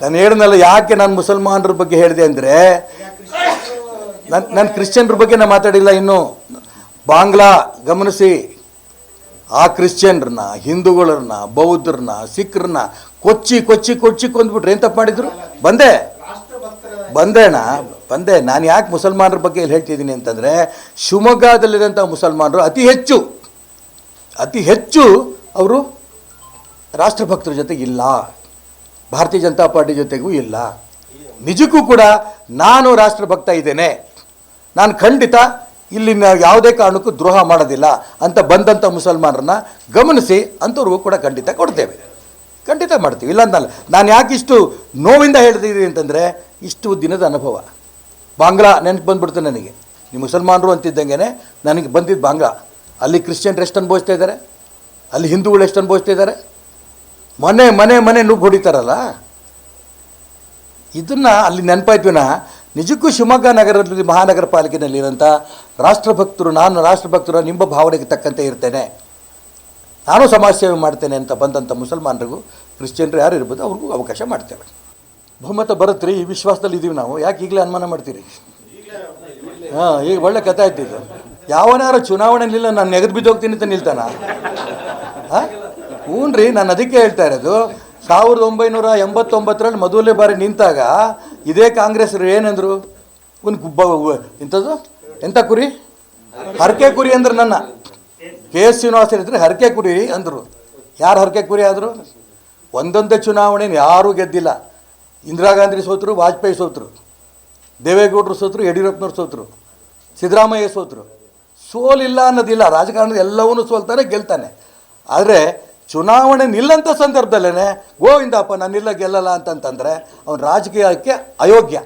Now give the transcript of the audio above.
ನಾನು ಹೇಳಿದ್ನಲ್ಲ ಯಾಕೆ ನಾನು ಮುಸಲ್ಮಾನರ ಬಗ್ಗೆ ಹೇಳಿದೆ ಅಂದರೆ, ನಾನು ನಾನು ಕ್ರಿಶ್ಚಿಯನ್ರ ಬಗ್ಗೆ ನಾನು ಮಾತಾಡಿಲ್ಲ ಇನ್ನು. ಬಾಂಗ್ಲಾ, ಗಮನಿಸಿ. ಆ ಕ್ರಿಶ್ಚಿಯನ್ರನ್ನ, ಹಿಂದೂಗಳನ್ನ, ಬೌದ್ಧರನ್ನ, ಸಿಖ್ರನ್ನ ಕೊಚ್ಚಿ ಕೊಚ್ಚಿ ಕೊಚ್ಚಿ ಕೊಂದ್ಬಿಟ್ರೆ ಏನು ತಪ್ಪು ಮಾಡಿದ್ರು? ಬಂದೆ. ಬಂದೆ ಅಣ್ಣ, ಬಂದೆ. ನಾನು ಯಾಕೆ ಮುಸಲ್ಮಾನರ ಬಗ್ಗೆ ಇಲ್ಲಿ ಹೇಳ್ತಿದ್ದೀನಿ ಅಂತಂದರೆ ಶಿವಮೊಗ್ಗದಲ್ಲಿರೋಂಥ ಮುಸಲ್ಮಾನರು ಅತಿ ಹೆಚ್ಚು ಅತಿ ಹೆಚ್ಚು ಅವರು ರಾಷ್ಟ್ರಭಕ್ತರ ಜೊತೆಗೆ ಇಲ್ಲ ಭಾರತೀಯ ಜನತಾ ಪಾರ್ಟಿ ಜೊತೆಗೂ ಇಲ್ಲ. ನಿಜಕ್ಕೂ ಕೂಡ ನಾನು ರಾಷ್ಟ್ರಭಕ್ತ ಇದ್ದೇನೆ. ನಾನು ಖಂಡಿತ ಇಲ್ಲಿನ ಯಾವುದೇ ಕಾರಣಕ್ಕೂ ದ್ರೋಹ ಮಾಡೋದಿಲ್ಲ ಅಂತ ಬಂದಂಥ ಮುಸಲ್ಮಾನರನ್ನ ಗಮನಿಸಿ ಅಂಥವ್ರಿಗೂ ಕೂಡ ಖಂಡಿತ ಕೊಡ್ತೇವೆ. ಖಂಡಿತ ಮಾಡ್ತೀವಿ. ಇಲ್ಲ ಅಂತಲ್ಲ ನಾನು ಯಾಕೆ ಇಷ್ಟು ನೋವಿಂದ ಹೇಳ್ತಿದ್ದೀನಿ ಅಂತಂದರೆ ಇಷ್ಟು ದಿನದ ಅನುಭವ. ಬಾಂಗ್ಲಾ ನೆನಪು ಬಂದ್ಬಿಡ್ತು ನನಗೆ. ನೀವು ಮುಸಲ್ಮಾನರು ಅಂತಿದ್ದಂಗೆ ನನಗೆ ಬಂದಿದ್ದು ಬಾಂಗ್ಲಾ. ಅಲ್ಲಿ ಕ್ರಿಶ್ಚಿಯನ್ರು ಎಷ್ಟು ಅನುಭವಿಸ್ತಾ ಇದ್ದಾರೆ? ಅಲ್ಲಿ ಹಿಂದೂಗಳು ಎಷ್ಟು ಅನುಭವಿಸ್ತಾ ಇದ್ದಾರೆ? ಮನೆ ಮನೆ ಮನೆ ನುಗ್ಗು ಹೊಡಿತಾರಲ್ಲ? ಇದನ್ನು ಅಲ್ಲಿ ನೆನಪಾಯ್ತುನ? ನಿಜಕ್ಕೂ ಶಿವಮೊಗ್ಗ ನಗರದಲ್ಲಿ ಮಹಾನಗರ ಪಾಲಿಕೆಯಲ್ಲಿರೋಂಥ ರಾಷ್ಟ್ರಭಕ್ತರು, ನಾನು ರಾಷ್ಟ್ರಭಕ್ತರು ನಿಮ್ಮ ಭಾವನೆಗೆ ತಕ್ಕಂತೆ ಇರ್ತೇನೆ. ನಾನು ಸಮಾಜ ಸೇವೆ ಮಾಡ್ತೇನೆ ಅಂತ ಬಂದಂಥ ಮುಸಲ್ಮಾನರಿಗೂ, ಕ್ರಿಶ್ಚಿಯನ್ರು ಯಾರು ಇರ್ಬೋದು, ಅವ್ರಿಗೂ ಅವಕಾಶ ಮಾಡ್ತೇವೆ. ಬಹುಮತ ಬರುತ್ತೆ ಈ ವಿಶ್ವಾಸದಲ್ಲಿ ಇದ್ದೀವಿ ನಾವು. ಯಾಕೆ ಈಗಲೇ ಅನುಮಾನ ಮಾಡ್ತೀರಿ? ಹಾಂ, ಈಗ ಒಳ್ಳೆ ಕಥೆ ಆಯ್ತಿದ್ದು ಯಾವನಾರು ಚುನಾವಣೆಲಿಲ್ಲ ನಾನು ನೆಗೆದು ಬಿದ್ದೋಗ್ತೀನಿ ಅಂತ ನಿಲ್ತಾನ? ಹಾಂ? ಹ್ಞೂ ರೀ ನಾನು ಅದಕ್ಕೆ ಹೇಳ್ತಾ ಇರೋದು, ಸಾವಿರದ ಒಂಬೈನೂರ ಎಂಬತ್ತೊಂಬತ್ತರಲ್ಲಿ ಮೊದಲನೇ ಬಾರಿ ನಿಂತಾಗ ಇದೇ ಕಾಂಗ್ರೆಸ್ರು ಏನಂದ್ರು? ಒಂದು ಗುಬ್ಬ ಇಂಥದ್ದು? ಎಂಥ ಕುರಿ? ಹರಕೆ ಕುರಿ ಅಂದ್ರೆ ನನ್ನ. ಕೆ ಎಸ್ ಶ್ರೀನಿವಾಸ ಹೇಳಿದ್ರೆ, ಹರಕೆ ಕುರಿ ಅಂದರು. ಯಾರು ಹರಕೆ ಕುರಿ ಆದರು? ಒಂದೊಂದೇ ಚುನಾವಣೆ ಯಾರೂ ಗೆದ್ದಿಲ್ಲ. ಇಂದಿರಾ ಗಾಂಧಿ ಸೋತರು, ವಾಜಪೇಯಿ ಸೋತರು. ದೇವೇಗೌಡರು ಸೋತರು, ಯಡಿಯೂರಪ್ಪನವ್ರು ಸೋತರು. ಸಿದ್ದರಾಮಯ್ಯ ಸೋತರು. ಸೋಲಿಲ್ಲ ಅನ್ನೋದಿಲ್ಲ, ರಾಜಕಾರಣದ ಎಲ್ಲವನ್ನೂ ಸೋಲ್ತಾನೆ, ಗೆಲ್ತಾನೆ. ಆದರೆ ಚುನಾವಣೆ ನಿಲ್ಲಂಥ ಸಂದರ್ಭದಲ್ಲೇ ಗೋವಿಂದಪ್ಪ ನಾನು ಇಲ್ಲ ಗೆಲ್ಲಲ್ಲ ಅಂತಂತಂದರೆ ಅವನು ರಾಜಕೀಯಕ್ಕೆ ಅಯೋಗ್ಯ.